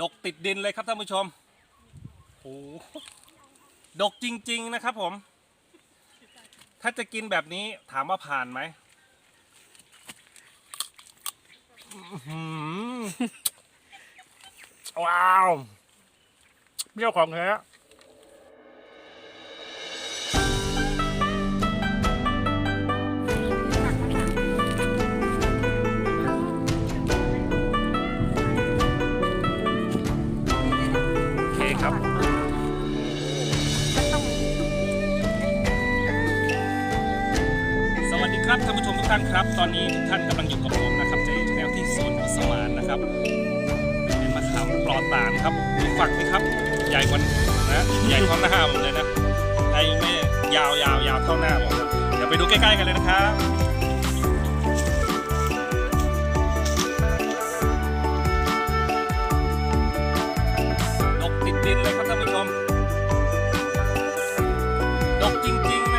ดกติดดินเลยครับท่านผู้ชมโอ้ดกจริง ๆนะครับผม ถ้าจะกินแบบนี้ถามว่าผ่านไหมว้าวเปรี้ยวของแท้ ครับท่านผู้ชมทุกท่านครับ ตอนนี้ทุกท่านกำลังอยู่กับผมนะครับเจชแนลที่สวนสมานนะครับ เป็นมะขามปลอดตานครับดูฝักสิครับ ใหญ่กว่านะใหญ่เท่าหน้าผมเลยนะไอ้แม่ยาวยาวยาวเท่าหน้าผมครับเดี๋ยวไปดูใกล้ๆกันเลยนะครับดกติดดินเลยครับท่านผู้ชมดกจริงๆ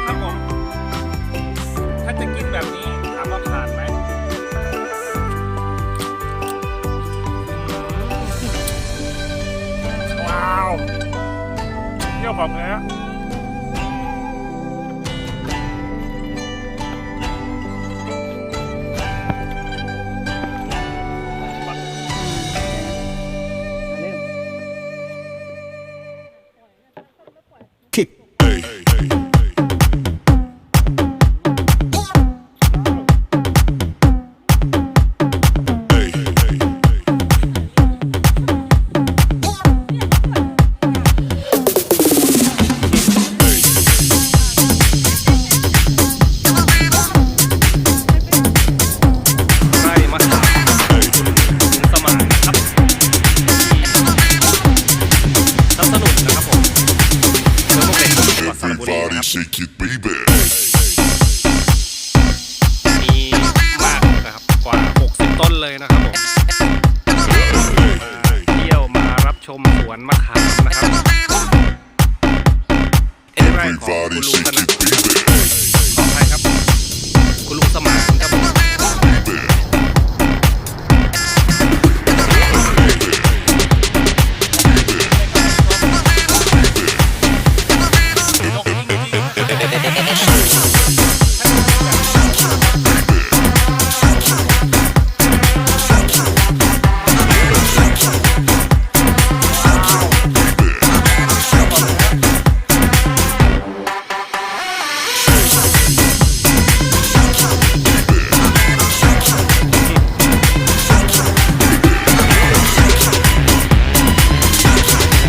phòng nè ชลบุรีนะค shake it baby มีมากนะครับกว่า 60 ต้นเลยนะครับเที่ยวมารับชมสวนมะขามนะครับ เป็นไร่ของคุณลุงสนั่น Yeah.